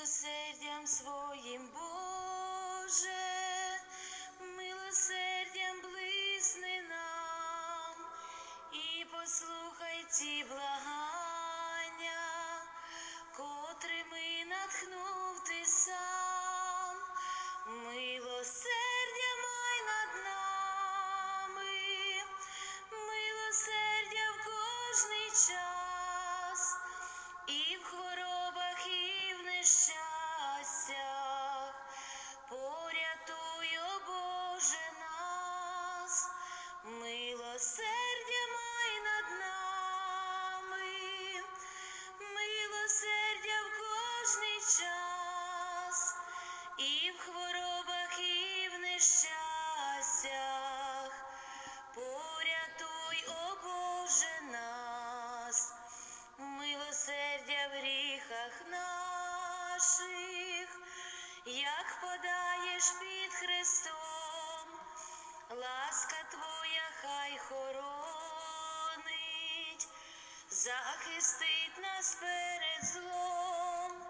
милосердям своїм, Боже, милосердям блисни нам. І послухай ці благання, час, і в хворобах, і в нещастях. Порятуй, о Боже нас, милосердя в гріхах наших, як подаєш під Христом, ласка Твоя хай хоронить, захистить нас перед злом,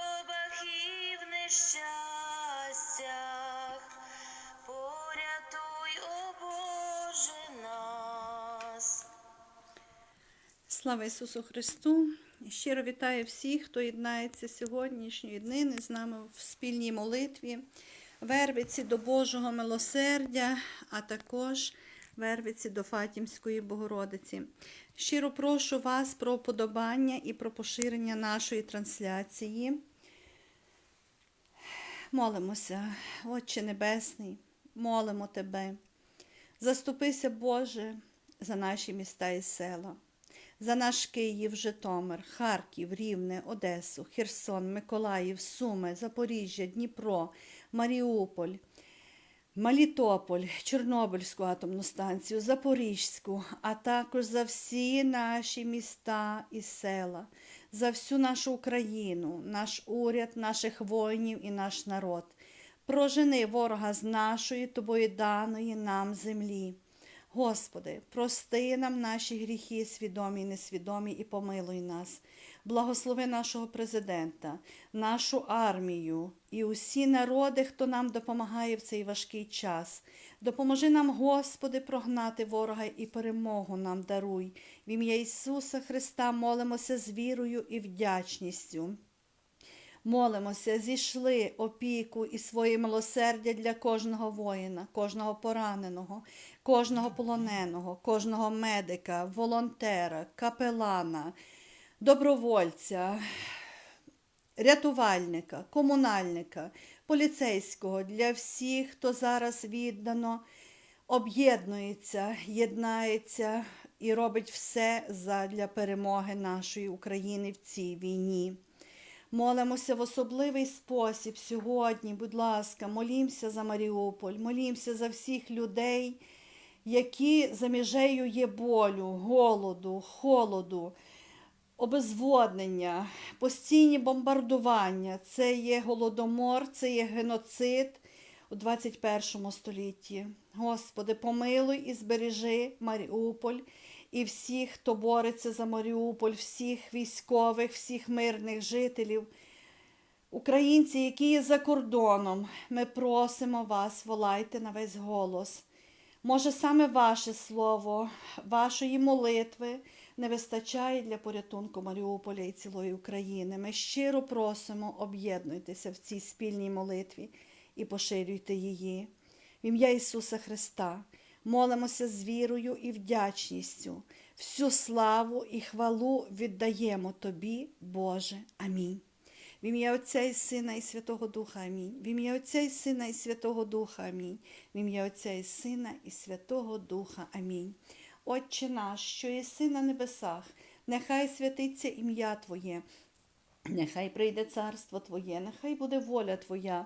нещастях. Порятуй, о. Слава Ісусу Христу! Щиро вітаю всіх, хто єднається сьогоднішньої днини з нами в спільній молитві, вервиці до Божого милосердя, а також вервиці до Фатімської Богородиці. Щиро прошу вас про вподобання і про поширення нашої трансляції. Молимося, Отче Небесний, молимо Тебе. Заступися, Боже, за наші міста і села, за наш Київ, Житомир, Харків, Рівне, Одесу, Херсон, Миколаїв, Суми, Запоріжжя, Дніпро, Маріуполь, Мелітополь, Чорнобильську атомну станцію, Запорізьку, а також за всі наші міста і села, за всю нашу Україну, наш уряд, наших воїнів і наш народ. Прожени ворога з нашої тобою даної нам землі. Господи, прости нам наші гріхи, свідомі і несвідомі, і помилуй нас. Благослови нашого президента, нашу армію і усі народи, хто нам допомагає в цей важкий час. Допоможи нам, Господи, прогнати ворога і перемогу нам даруй. В ім'я Ісуса Христа молимося з вірою і вдячністю. Молимося, зійшли опіку і своє милосердя для кожного воїна, кожного пораненого, кожного полоненого, кожного медика, волонтера, капелана, добровольця, рятувальника, комунальника, поліцейського для всіх, хто зараз віддано об'єднується, єднається і робить все для перемоги нашої України в цій війні. Молимося в особливий спосіб сьогодні, будь ласка, молімося за Маріуполь, молімося за всіх людей, які за межею є болю, голоду, холоду, обезводнення, постійні бомбардування. Це є голодомор, це є геноцид у 21 столітті. Господи, помилуй і збережи Маріуполь і всіх, хто бореться за Маріуполь, всіх військових, всіх мирних жителів. Українці, які є за кордоном, ми просимо вас, волайте на весь голос. Може, саме ваше слово, вашої молитви не вистачає для порятунку Маріуполя і цілої України. Ми щиро просимо, об'єднуйтеся в цій спільній молитві і поширюйте її. В ім'я Ісуса Христа молимося з вірою і вдячністю. Всю славу і хвалу віддаємо Тобі, Боже. Амінь. В ім'я Отця і Сина і Святого Духа Амінь. В ім'я Отця і Сина і Святого Духа Амінь. В ім'я Отця і Сина і Святого Духа Амінь. Отче наш, що єси на небесах, нехай святиться ім'я Твоє, Нехай прийде царство Твоє, нехай буде воля Твоя,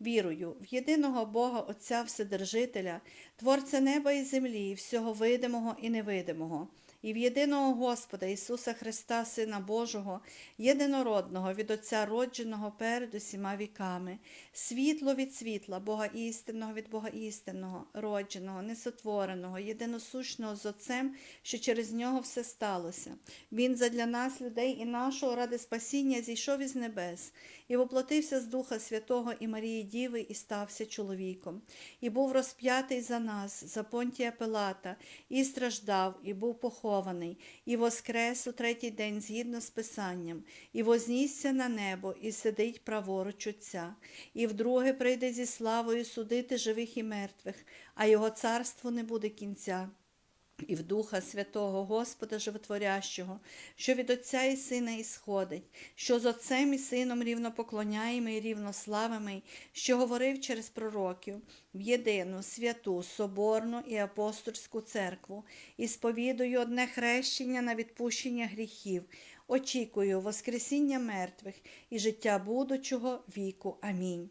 Вірую в єдиного Бога Отця Вседержителя, Творця неба і землі, всього видимого і невидимого, і в єдиного Господа Ісуса Христа, Сина Божого, єдинородного від Отця родженого перед усіма віками, світло від світла, Бога істинного від Бога істинного, родженого, несотвореного, єдиносущного з Отцем, що через нього все сталося. Він задля нас, людей і нашого ради спасіння зійшов із небес і воплотився з Духа Святого і Марії Діви і стався чоловіком, і був розп'ятий за нас, за Понтія Пилата, і страждав, і був похований, і воскрес у третій день згідно з Писанням, і вознісся на небо, і сидить праворуч Отця, і вдруге прийде зі славою судити живих і мертвих, а його царству не буде кінця і в Духа Святого Господа Животворящого, що від Отця і Сина ісходить, що з Отцем і Сином рівно і рівно славимий, що говорив через пророків, в єдину, святу, соборну і апостольську церкву, і сповідую одне хрещення на відпущення гріхів, очікую Воскресіння мертвих і життя будучого віку. Амінь.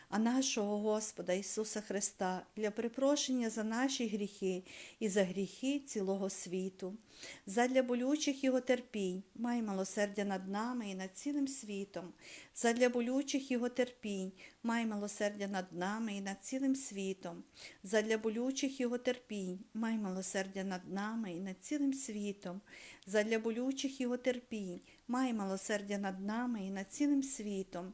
а нашого Господа Ісуса Христа для припрошення за наші гріхи і за гріхи цілого світу. Задля болючих його терпінь, май милосердя над нами і над цілим світом. Задля болючих його терпінь, май милосердя над нами і над цілим світом. Задля болючих його терпінь, май милосердя над нами і над цілим світом. Задля болючих його терпінь, май милосердя над нами і над цілим світом.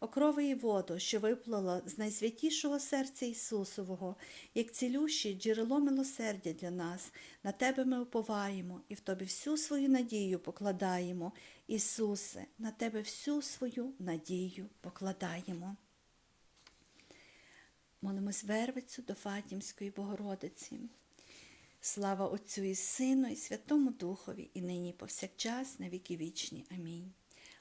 Окрови і воду, що виплила з найсвятішого серця Ісусового, як цілюще джерело милосердя для нас, на Тебе ми уповаємо і в Тобі всю свою надію покладаємо. Ісусе, на Тебе всю свою надію покладаємо. Молимось Вервицю до Фатімської Богородиці. Слава Отцю і Сину, і Святому Духові, і нині, і повсякчас, на віки вічні. Амінь.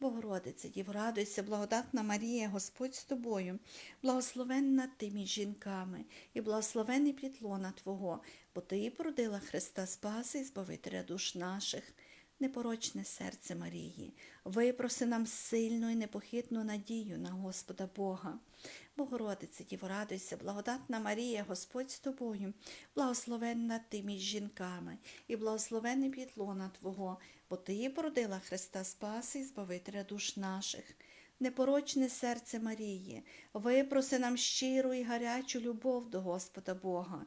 Богородице, Дів, радуйся, благодатна Марія, Господь з тобою, благословенна ти між жінками, і благословений плітлона Твого, бо ти породила Христа Спаси і Збавителя душ наших. Непорочне серце Марії, випроси нам сильну і непохитну надію на Господа Бога. Богородице, Діво, радуйся, благодатна Марія, Господь з тобою, благословенна ти між жінками, і благословений підлона Твого, бо ти породила Христа Спаси і Збавителя душ наших. Непорочне серце Марії, випроси нам щиру і гарячу любов до Господа Бога.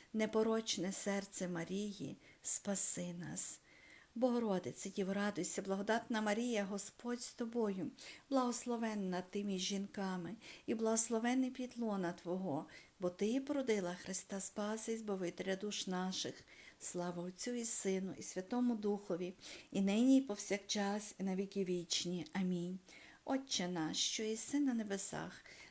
непорочне серце Марії, спаси нас. Богородице, Діво, радуйся, благодатна Марія, Господь з тобою, благословенна ти між жінками, і благословенний підлона Твого, бо Ти породила Христа Спаси і Збавителя душ наших. Слава Отцю і Сину, і Святому Духові, і нині, і повсякчас, і на віки вічні. Амінь. Отче наш, що єси на небесах,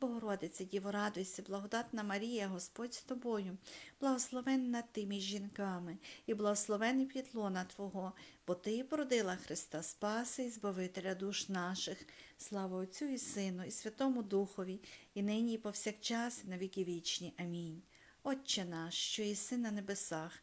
Богородице, Діво, радуйся, благодатна Марія, Господь з тобою, благословенна ти між жінками, і благословений підлона Твого, бо Ти породила Христа Спаси і Збавителя душ наших. Слава Отцю і Сину, і Святому Духові, і нині, і повсякчас, і на віки вічні. Амінь. Отче наш, що єси на небесах,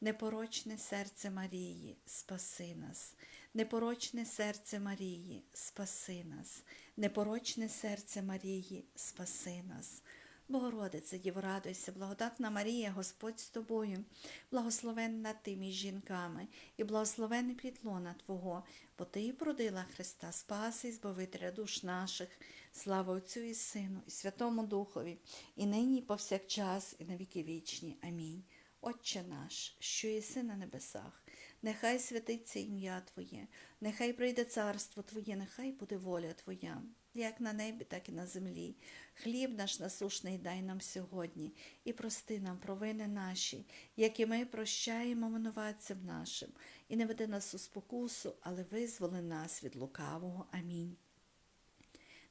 непорочне серце Марії, спаси нас, непорочне серце Марії, спаси нас, непорочне серце Марії, спаси нас. Богородице, Діво, радуйся, благодатна Марія, Господь з тобою, благословенна ти між жінками, і благословенний плітлона Твого, бо Ти породила Христа Спаси і Збавителя душ наших. Слава Отцю і Сину, і Святому Духові, і нині, і повсякчас, і на віки вічні. Амінь. Отче наш, що єси на небесах, нехай святиться ім'я Твоє, нехай прийде царство Твоє, нехай буде воля Твоя, як на небі, так і на землі. Хліб наш насушний дай нам сьогодні, і прости нам провини наші, як і ми прощаємо винуватцям нашим, і не веди нас у спокусу, але визволи нас від лукавого. Амінь.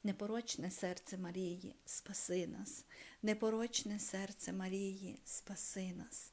Непорочне серце Марії, спаси нас, непорочне серце Марії, спаси нас,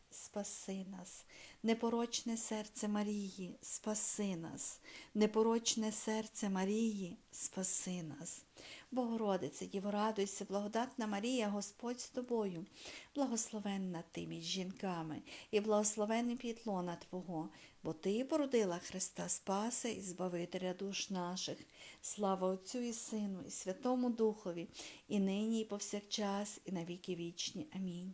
спаси нас, непорочне серце Марії, спаси нас, непорочне серце Марії, спаси нас. Богородице, Діво, радуйся, благодатна Марія, Господь з тобою, благословенна ти між жінками, і благословенний підлона Твого, бо Ти породила Христа Спаси і Збавителя душ наших. Слава Отцю і Сину, і Святому Духові, і нині, і повсякчас, і на віки вічні. Амінь.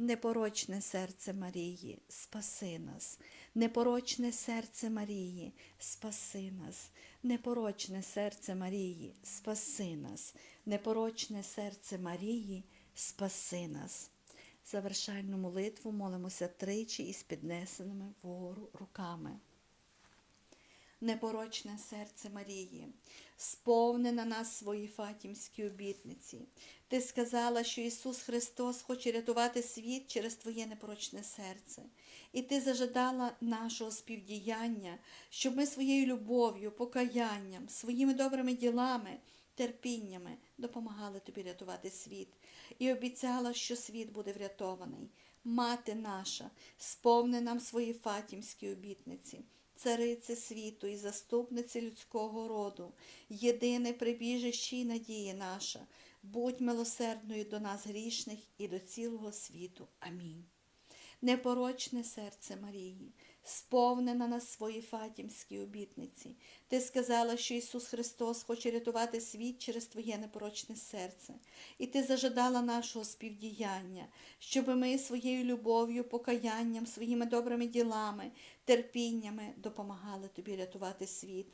непорочне серце Марії, спаси нас, непорочне серце Марії, спаси нас, непорочне серце Марії, спаси нас, непорочне серце Марії, спаси нас. Завершальну молитву молимося тричі із піднесеними вгору руками. Непорочне серце Марії, сповни на нас свої фатімські обітниці. Ти сказала, що Ісус Христос хоче рятувати світ через Твоє непорочне серце. І ти зажадала нашого співдіяння, щоб ми своєю любов'ю, покаянням, своїми добрими ділами, терпіннями допомагали тобі рятувати світ. І обіцяла, що світ буде врятований. Мати наша, сповни нам свої фатімські обітниці. Царице світу і заступниці людського роду, єдине прибіжище і надія наша, будь милосердною до нас грішних і до цілого світу. Амінь. Непорочне серце Марії, сповнена на свої фатімські обітниці. Ти сказала, що Ісус Христос хоче рятувати світ через Твоє непорочне серце, і ти зажадала нашого співдіяння, щоб ми своєю любов'ю, покаянням, своїми добрими ділами, терпіннями допомагали тобі рятувати світ,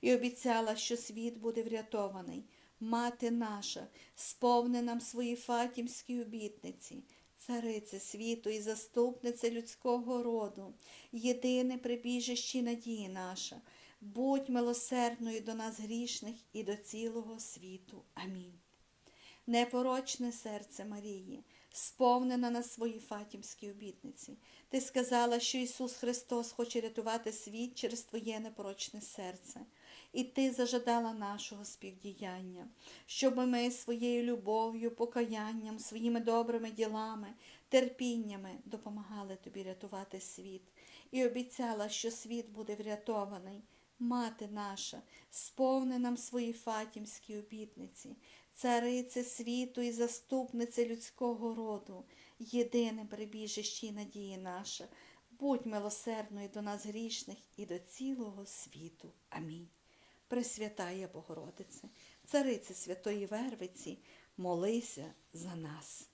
і обіцяла, що світ буде врятований. Мати наша, сповни нам свої фатімські обітниці. Царице світу і заступниця людського роду, єдине прибіжище надії наша, будь милосердною до нас грішних і до цілого світу. Амінь. Непорочне серце Марії, сповнена на свої фатімські обітниці. Ти сказала, що Ісус Христос хоче рятувати світ через Твоє непорочне серце. І ти зажадала нашого співдіяння, щоб ми своєю любов'ю, покаянням, своїми добрими ділами, терпіннями допомагали тобі рятувати світ, і обіцяла, що світ буде врятований. Мати наша, сповни нам свої фатімські обітниці, царице світу і заступнице людського роду, єдине прибіжище і надії наша, будь милосердною до нас грішних і до цілого світу. Амінь. Пресвятая Богородице, царице Святої Вервиці, молися за нас.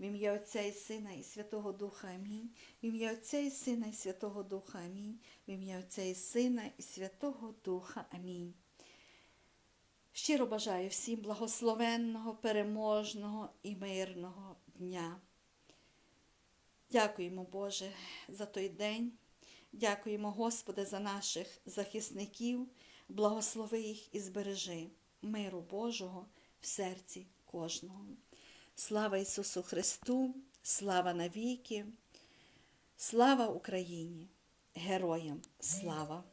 В ім'я Отця і Сина і Святого Духа Амінь. В ім'я Отця і Сина і Святого Духа Амінь. В ім'я Отця і Сина і Святого Духа Амінь. Щиро бажаю всім благословенного, переможного і мирного дня. Дякуємо, Боже, за той день. Дякуємо, Господи, за наших захисників. Благослови їх і збережи миру Божого в серці кожного. Слава Ісусу Христу, слава навіки, слава Україні, героям слава!